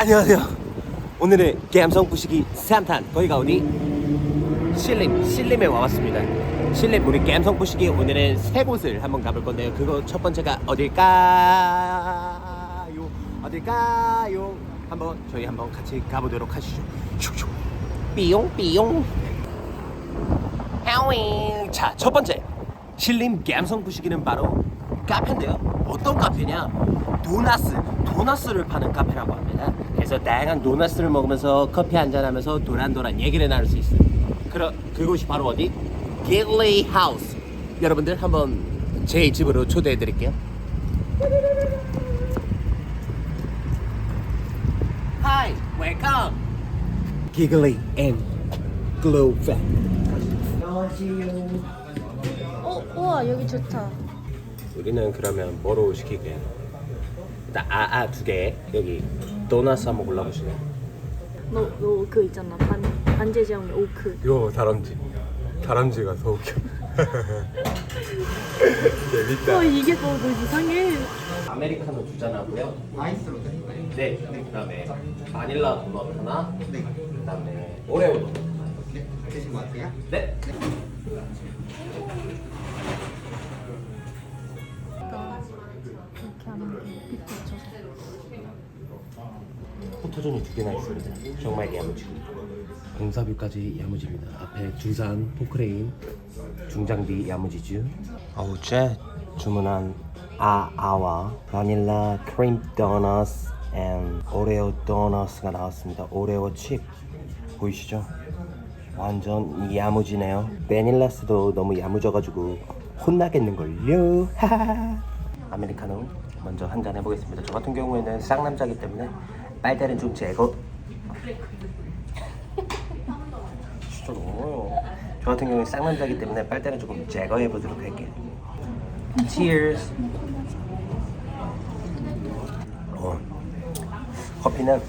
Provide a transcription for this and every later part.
안녕하세요. 오늘의 감성 부시기 3탄 거기가 어디? 신림, 신림에 와봤습니다. 신림 우리 감성 부시기 오늘은 세 곳을 한번 가볼 건데요. 그거 첫 번째가 어딜까요? 어딜까요? 한번 저희 한번 같이 가보도록 하시죠. 슉슉. 삐용 삐용. 하윙. 자, 첫 번째 신림 감성 부시기는 바로 카페인데요. 어떤 카페냐? 도나스, 도나스를 파는 카페라고 합니다. 그래서 다양한 도나스를 먹으면서 커피 한잔 하면서 도란도란 얘기를 나눌 수 있어요. 그러, 그곳이 바로 어디? 길리 하우스. 여러분들 한번 제 집으로 초대해 드릴게요. Hi, welcome. Giggly and Glow Fat. 어, 우와 여기 좋다. 우리는 그러면 뭐로 시킬게요? 일단 아아 두 개 여기 도넛 한번 골라보시네. 너너그 있잖아 반 반제 제형의 오크. 이거 다람쥐 다람쥐가 더 웃겨 재밌다 어 이게 더, 더 이상해. 아메리카노 두 잔 하고요. 아이스로 드릴까요? 네. 그다음에 바닐라 도넛 하나. 네. 그다음에 오레오 도넛. 네, 드신 것 같아요. 네. 포토존이 두 개나 있습니다. 정말 야무지. 공사뷰까지 야무집니다. 앞에 두산 포크레인 중장비 야무지죠. 어제 주문한 아아와 바닐라 크림 도넛 앤 오레오 도넛가 나왔습니다. 오레오 칩 보이시죠? 완전 야무지네요. 베닐라스도 너무 야무져가지고 혼나겠는걸요. 아메리카노 먼저 한 잔 해보겠습니다. 저 같은 경우에는 쌍남자기 때문에 빨대는 좀 제거. 진짜 너무해요. 저 같은 경우에 쌍남자기 때문에 빨대는 조금 제거해 보도록 할게요. Cheers. 어, 커피는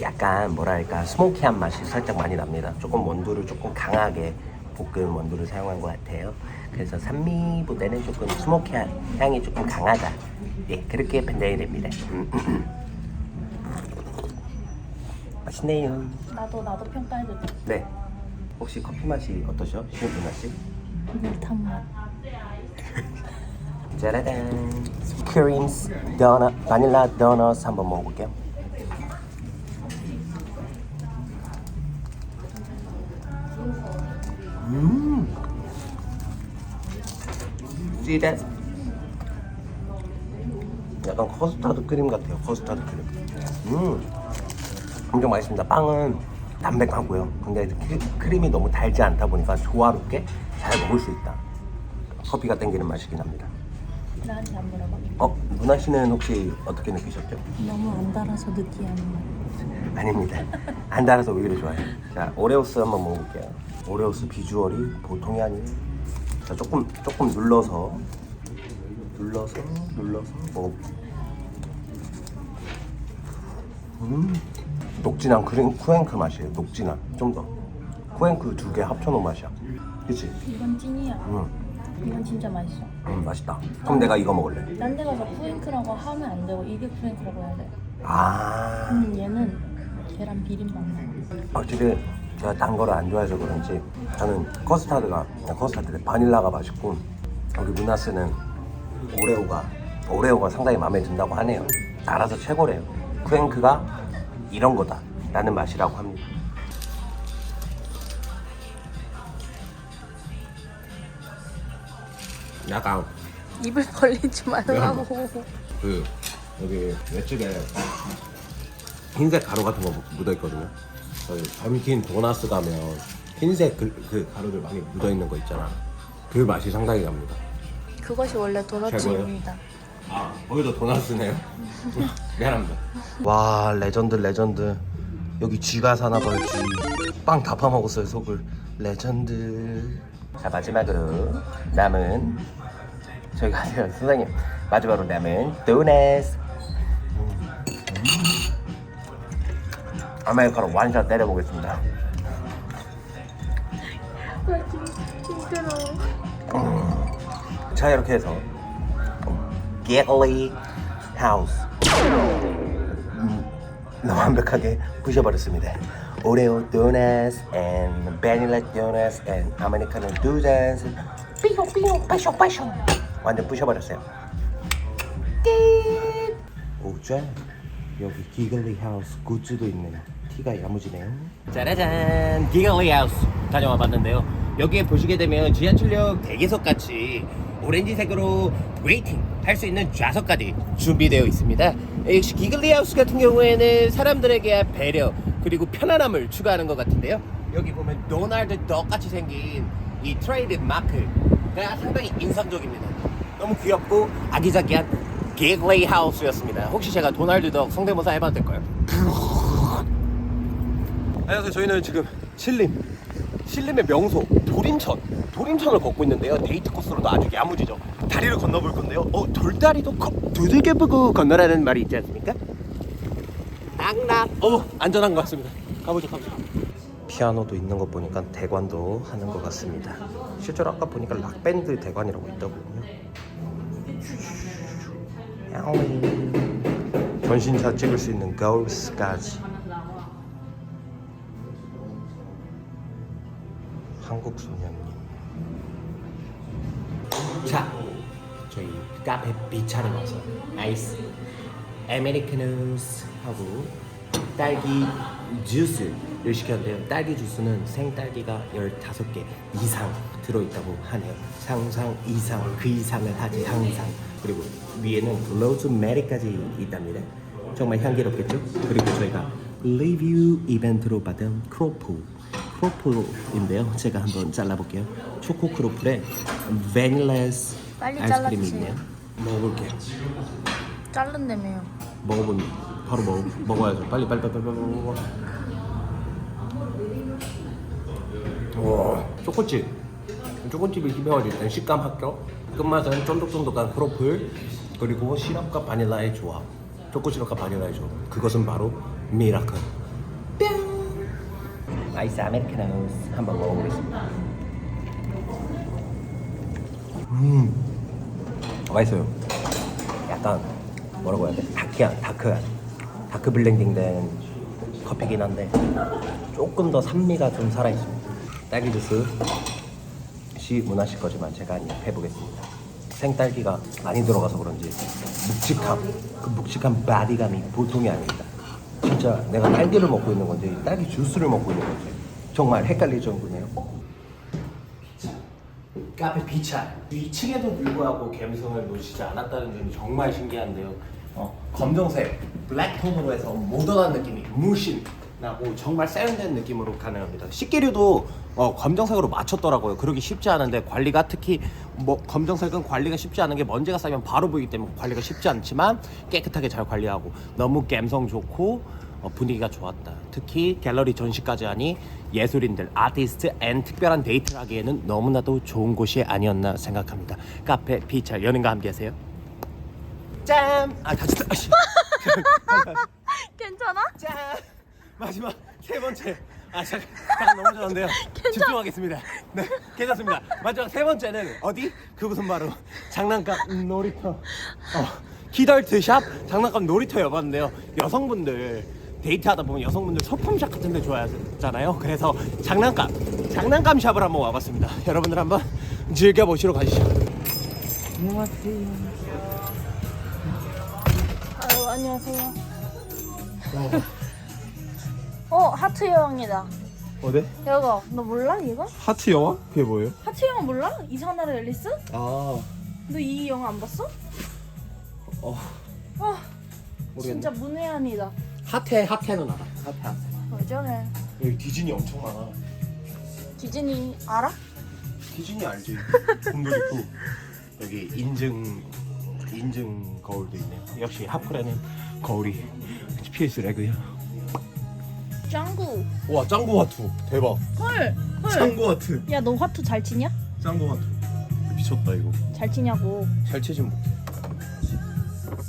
약간 뭐랄까 스모키한 맛이 살짝 많이 납니다. 조금 원두를 조금 강하게 볶은 원두를 사용한 것 같아요. 그래서 산미보다는 조금 스모키한 향이 조금 강하다. 예, 그렇게 판단이 됩니다. 음. 맛있네요. 나도 나도 평가해도 돼. 네. 혹시 커피 맛이 어떠셔? 시은누나 씨? 물탄 맛. 짜라단. 크림스 도넛, 바닐라 도넛 한번 먹어볼게요. 음. See that? 약간 커스터드 크림 같아요. 커스터드 크림. 음. 엄청 맛있습니다. 빵은 담백하고요. 근데 크- 크림이 너무 달지 않다 보니까 조화롭게 잘 먹을 수 있다. 커피가 땡기는 맛이긴 합니다. 나한테 안 물어봐. 어, 누나 씨는 혹시 어떻게 느끼셨죠? 너무 안 달아서 느끼한 맛. 아닙니다. 안 달아서 오히려 좋아요. 자, 오레오스 한번 먹어볼게요. 오레오스 비주얼이 보통이 아니에요. 자, 조금 조금 눌러서 눌러서 눌러서 먹어볼게요. 음, 녹진한 크림 쿠앤크 맛이에요. 녹진한 좀 더. 쿠앤크 두 개 합쳐놓은 맛이야. 그치? 이건 찐이야. 음, 이건 진짜 맛있어. 음 맛있다. 그럼 내가 이거 먹을래. 딴 데 가서 프랭크라고 하면 안 되고 이게 프랭크라고 해야 돼. 아. 음 얘는 계란 비빔밥 맛. 확실히 제가 단 거를 안 좋아해서 그런지 저는 커스타드가 그냥 커스타드 바닐라가 맛있고 우리 루나스는 오레오가 오레오가 상당히 마음에 든다고 하네요 알아서 최고래요 쿠앤크가 이런 거다 라는 맛이라고 합니다 약간 입을 벌리지 말라고. 그 여기 왼쪽에 흰색 가루 같은 거 묻어 있거든요. 저희 덤킨 도나스 가면 흰색 그, 그 가루들 많이 묻어 있는 거 있잖아. 그 맛이 상당히 납니다. 그것이 원래 도넛입니다. 아 거기도 도나스네요. 미안합니다. 와 레전드 레전드. 여기 쥐가 사나 봐요 쥐. 빵 다 파먹었어요 속을. 레전드. 자 마지막으로 남은 저희가 선생님 마지막으로 남은 도네스. 아메리카노 완샷 때려보겠습니다. 자 이렇게 해서 겟리 하우스 완벽하게 부셔버렸습니다. 오레오 도넛 and 바닐라 도넛 and 아메리카노 도넛 삐용 삐용 빠숑 빠숑 완전 부셔버렸어요. 끝. 오자 여기 기글리 하우스 굿즈도 있는 티가 야무지네요. 짜라잔 기글리 하우스 다녀와 봤는데요. 여기에 보시게 되면 지하철역 대기석 같이 오렌지색으로 웨이팅 할 수 있는 좌석까지 준비되어 있습니다. 역시 기글리 하우스 같은 경우에는 사람들에게 배려 그리고 편안함을 추가하는 것 같은데요. 여기 보면 도널드 덕 같이 생긴 이 트레이드 마크가 상당히 인상적입니다. 너무 귀엽고 아기자기한 기글리 하우스였습니다. 혹시 제가 도널드 덕 성대모사 해봐도 될까요? 안녕하세요. 저희는 지금 신림, 신림의 명소 도림천, 도림천을 걷고 있는데요. 데이트 코스로도 아주 야무지죠. 다리를 건너볼 건데요. 어, 돌다리도 거, 두들겨 보고 건너라는 말이 있지 않습니까? 낙낙. 어, 안전한 것 같습니다. 가보죠, 가보죠. 피아노도 있는 거 보니까 대관도 하는 것 같습니다. 실제로 아까 보니까 락밴드 대관이라고 있더군요. 야옹. 전신샷 찍을 수 있는 거울스까지. 한국 소년님. 자, 저희 카페 비차를 와서 아이스 아메리카노스 하고 딸기 주스를 시켰는데요. 딸기 주스는 생딸기가 15개 이상 들어있다고 하네요. 상상 이상 그 이상을 하지 항상 그리고 위에는 로즈메리까지 있답니다. 정말 향기롭겠죠? 그리고 저희가 리뷰 이벤트로 받은 크로플 크로플인데요. 제가 한번 잘라볼게요. 초코 크로플에 베닐라스 빨리 아이스크림이 잘라주세요. 있네요. 먹어볼게요. 자른다며요. 먹어본 바로 먹 먹어야죠. 빨리 빨리 빨리 빨리 빨리 먹어. 와 초코칩 초코칩이 씹혀가지고 일단 식감 합격. 끝맛은 쫀득쫀득한 크로플 그리고 시럽과 바닐라의 조합. 초코 시럽과 바닐라의 조합. 그것은 바로 미라클. 뿅. 아이스 아메리카노 한번 먹어보겠습니다. 음 맛있어요. 약간 뭐라고 해야 돼? 다크한 다크한 다크 블렌딩된 커피긴 한데 조금 더 산미가 좀 살아 있습니다. 딸기 주스 시 문하실 거지만 제가 한입 해보겠습니다. 생딸기가 많이 들어가서 그런지 묵직함 그 묵직한 바디감이 보통이 아닙니다. 진짜 내가 딸기를 먹고 있는 건지 딸기 주스를 먹고 있는 건지 정말 헷갈릴 정도네요. 카페 비차 2층에도 불구하고 감성을 놓치지 않았다는 점이 정말 신기한데요. 어, 검정색 블랙톤으로 해서 모던한 느낌이 물씬 나고 정말 세련된 느낌으로 가능합니다. 식기류도 어, 검정색으로 맞췄더라고요. 그러기 쉽지 않은데 관리가 특히 뭐 검정색은 관리가 쉽지 않은 게 먼지가 쌓이면 바로 보이기 때문에 관리가 쉽지 않지만 깨끗하게 잘 관리하고 너무 감성 좋고 어, 분위기가 좋았다. 특히 갤러리 전시까지 하니 예술인들, 아티스트 앤 특별한 데이트를 하기에는 너무나도 좋은 곳이 아니었나 생각합니다. 카페 비찰 연인과 함께하세요. 짠! 아 다시 또- 아씨. 괜찮아? 짠! 마지막 세 번째. 아 잠깐, 잠깐 넘어졌는데요. 집중하겠습니다. 네, 괜찮습니다. 마지막 세 번째는 어디? 그곳은 바로 장난감 놀이터. 어, 키덜트 샵 장난감 놀이터여봤는데요. 여성분들 데이트하다 보면 여성분들 소품샵 같은 데 좋아하잖아요. 그래서 장난감, 장난감 샵을 한번 와봤습니다. 여러분들 한번 즐겨보시러 가시죠. 아유 안녕하세요. 어 하트 여왕이다. 어디? 여거 너 몰라 이거? 하트 영화? 그게 뭐예요? 하트 여왕 몰라? 이상한 나라 앨리스? 아, 너 이 영화 안 봤어? 어, 아 모르겠네. 진짜 문외한이다. 핫해, 핫해는 알아. 핫해. 왜 저래? 여기 디즈니 엄청 많아. 디즈니 알아? 디즈니 알지? 곰돌이 푸. 여기 인증 인증 거울도 있네요. 역시 하프라는 거울이 PS 레그야. 짱구. 와 짱구 화투 대박. 헐. 헐. 짱구 화투. 야 너 화투 잘 치냐? 짱구 화투. 미쳤다 이거. 잘 치냐고. 잘 치진 못해.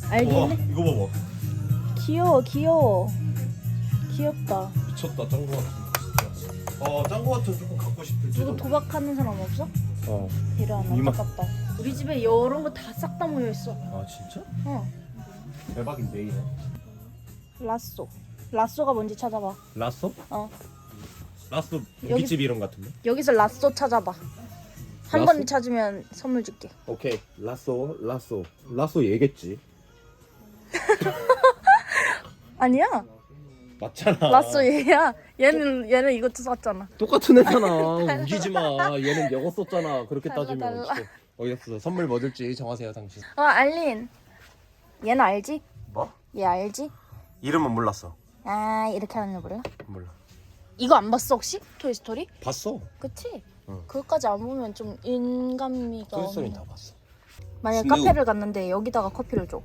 와 알겠네. 이거 봐봐. 귀여워 귀여워. 귀엽다. 미쳤다 짱구 화투. 진짜. 어 짱구 화투 조금 갖고 싶을지도. 도박하는 사람 없어? 어. 이런 이만- 안타깝다. 우리 집에 이런 거 다 싹 다 모여 있어. 아 진짜? 어. 대박인데 이네. 라쏘. 라쏘가 뭔지 찾아봐. 라쏘? 어. 라쏘 고깃집 이름 같은데? 여기서 라쏘 찾아봐. 한 라쏘? 번 찾으면 선물 줄게. 오케이 라쏘 라쏘 라쏘 얘겠지 아니야. 맞잖아 라쏘 얘야. 얘는 얘는 이것도 썼잖아. 똑같은 애잖아 우기지 마 얘는 영어 썼잖아 그렇게 달라, 따지면 달라. 진짜 어이없어 선물 뭐 줄지 정하세요 당신 어 알린. 얘는 알지? 뭐? 얘 알지? 이름은 몰랐어 아 이렇게 하는 거 몰라? 몰라 이거 안 봤어 혹시? 토이스토리? 봤어 그치? 응. 그것까지 안 보면 좀 인간미가 토이스토리. 다 봤어 만약에 근데 카페를 갔는데 여기다가 커피를 줘.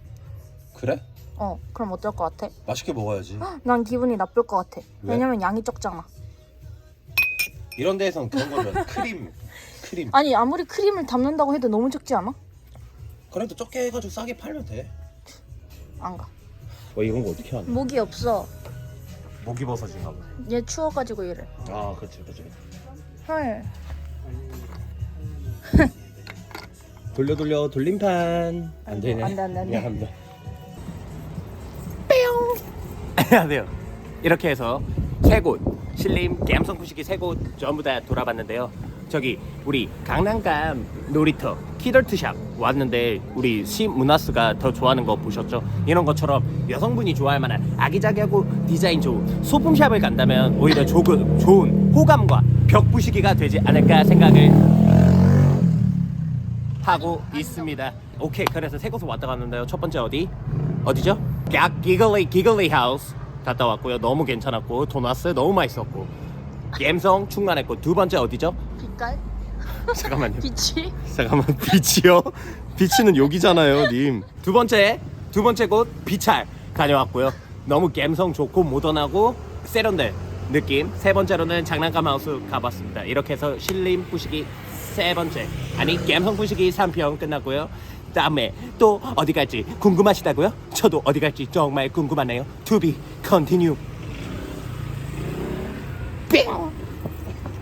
그래? 어 그럼 어떨 것 같아? 맛있게 먹어야지 난 기분이 나쁠 것 같아. 왜? 왜냐면 양이 적잖아. 이런 데에선 그런 거면 크림 크림 아니 아무리 크림을 담는다고 해도 너무 적지 않아? 그래도 적게 해가지고 싸게 팔면 돼 안 가. 어, 이런 거 어떻게 하냐? 목이 없어. 목이 버섯인가 보네 얘 추워가지고 이래. 아 그렇지 그렇지 헐. 돌려 돌려 돌림판. 안 되네. 안 돼, 안 돼, 안 돼. 미안합니다. 안녕하세요. 이렇게 해서 세 곳 신림 갬성 부시기 세곳 전부 다 돌아봤는데요 저기 우리 강남감 놀이터 키덜트샵 왔는데 우리 시문나스가 더 좋아하는 거 보셨죠? 이런 것처럼 여성분이 좋아할 만한 아기자기하고 디자인 좋은 소품샵을 간다면 오히려 조금 좋은 호감과 벽 부시기가 되지 않을까 생각을 하고 있습니다. 오케이 그래서 세 곳을 왔다 갔는데요. 첫 번째 어디? 어디죠? 야 기글리 기글리 하우스 갔다 왔고요. 너무 괜찮았고 도나스 너무 맛있었고 갬성 충만했고 두 번째 어디죠? 빛깔? 잠깐만요. 빛이? 잠깐만 비치요? 비치는 여기잖아요, 님. 두 번째 두 번째 곳 비찰 다녀왔고요. 너무 갬성 좋고 모던하고 세련된 느낌. 세 번째로는 장난감 하우스 가봤습니다. 이렇게 해서 신림 부시기 세 번째 아니 갬성 부시기 3편 끝났고요. 다음에 또 어디 갈지 궁금하시다고요? 저도 어디 갈지 정말 궁금하네요. To be continue. Pew!